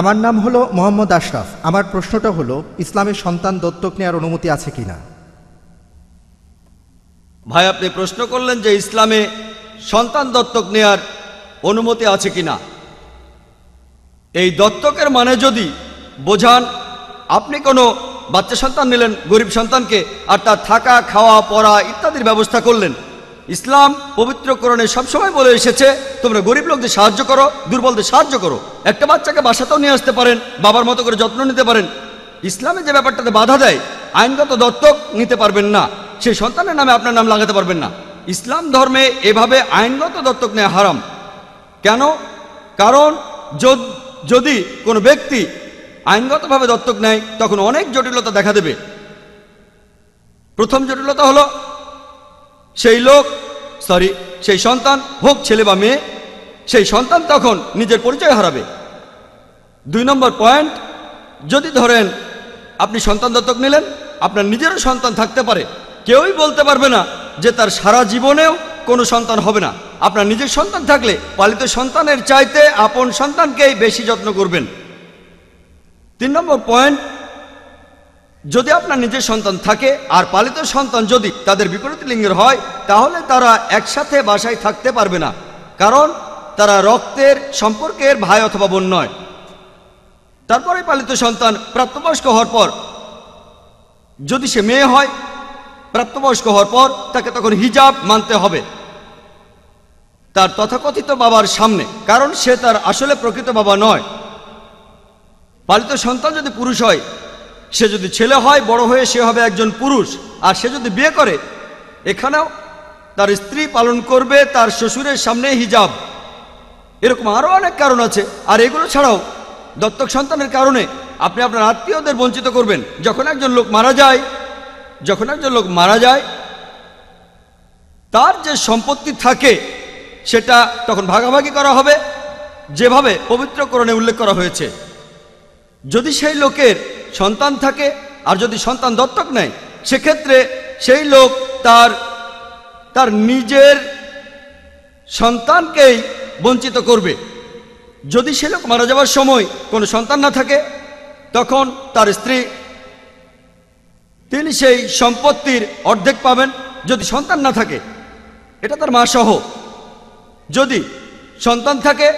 আমার নাম হলো মোহাম্মদ আশরাফ। আমার প্রশ্নটা হলো ইসলামের সন্তান দত্তক নেওয়ার অনুমতি আছে কিনা? ভাই, আপনি প্রশ্ন করলেন যে ইসলামে সন্তান দত্তক নেয়ার অনুমতি আছে কিনা। এই দত্তকের মানে যদি বোঝান, আপনি কোনো বাচ্চা সন্তান নিলেন, গরিব সন্তানকে, আর তার থাকা, খাওয়া, পড়া ইত্যাদির ব্যবস্থা করলেন ইসলাম পবিত্রকরণে সবসময় বলে এসেছে, তোমরা গরিব লোকদের সাহায্য করো, দুর্বলদের সাহায্য করো। একটা বাচ্চাকে বাসাতেও নিয়ে আসতে পারেন, বাবার মতো করে যত্ন নিতে পারেন। ইসলামে যে ব্যাপারটাতে বাধা দেয়, আইনগত দত্তক নিতে পারবেন না। সেই সন্তানের নামে আপনার নাম লাগাতে পারবেন না। ইসলাম ধর্মে এভাবে আইনগত দত্তক নেওয়া হারাম। কেন? কারণ যদি কোনো ব্যক্তি আইনগতভাবে দত্তক নেয়, তখন অনেক জটিলতা দেখা দেবে। প্রথম জটিলতা হলো সেই লোক সরি সেই সন্তান, হোক ছেলে বা মেয়ে, সেই সন্তান তখন নিজের পরিচয় হারাবে। দুই নম্বর পয়েন্ট যদি ধরেন আপনি সন্তান দত্তক নিলেন, আপনার নিজেরও সন্তান থাকতে পারে। কেউই বলতে পারবে না যে তার সারা জীবনেও কোনো সন্তান হবে না। আপনার নিজের সন্তান থাকলে পালিত সন্তানের চাইতে আপন সন্তানকেই বেশি যত্ন করবেন। তিন নম্বর পয়েন্ট যদি আপনার নিজের সন্তান থাকে আর পালিত সন্তান যদি তাদের বিপরীত লিঙ্গের হয়, তাহলে তারা একসাথে বাসায় থাকতে পারবে না। কারণ তারা রক্তের সম্পর্কের ভাই অথবা বোন নয়। তারপরে পালিত সন্তান প্রাপ্তবয়স্ক হওয়ার পর, যদি সে মেয়ে হয়, প্রাপ্তবয়স্ক হওয়ার পর তাকে তখন হিজাব মানতে হবে। তার তথাকথিত বাবার সামনে, কারণ সে তার আসলে প্রকৃত বাবা নয়। পালিত সন্তান যদি পুরুষ হয় সে যদি ছেলে হয়, বড় হয়ে সে হবে একজন পুরুষ। আর সে যদি বিয়ে করে, এখানেও তার স্ত্রী পালন করবে তার শ্বশুরের সামনে হিজাব। এরকম আরও অনেক কারণ আছে। আর এগুলো ছাড়াও দত্তক সন্তানের কারণে আপনি আপনার আত্মীয়দের বঞ্চিত করবেন। যখন একজন লোক মারা যায়, যখন একজন লোক মারা যায়, তার যে সম্পত্তি থাকে, সেটা তখন ভাগাভাগি করা হবে। যেভাবে পবিত্রকরণে উল্লেখ করা হয়েছে। যদি সেই লোকের সন্তান থাকে, আর যদি সন্তান দত্তক নেয়, সেক্ষেত্রে সেই লোক তার তার নিজের সন্তানকেই বঞ্চিত করবে। যদি সে লোক মারা যাওয়ার সময় কোনো সন্তান না থাকে, তখন তার স্ত্রী, তিনি সেই সম্পত্তির অর্ধেক পাবেন যদি সন্তান না থাকে। এটা তার মা সহ। যদি সন্তান থাকে,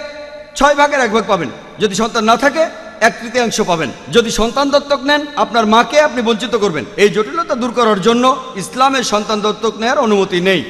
ছয় ভাগের এক ভাগ পাবেন। যদি সন্তান না থাকে এক তৃতীয়াংশ পাবেন। যদি সন্তান দত্তক নেন, আপনার মাকে আপনি বঞ্চিত করবেন। এই জটিলতা দূর করার জন্য ইসলামের সন্তান দত্তক নেওয়ার অনুমতি নেই।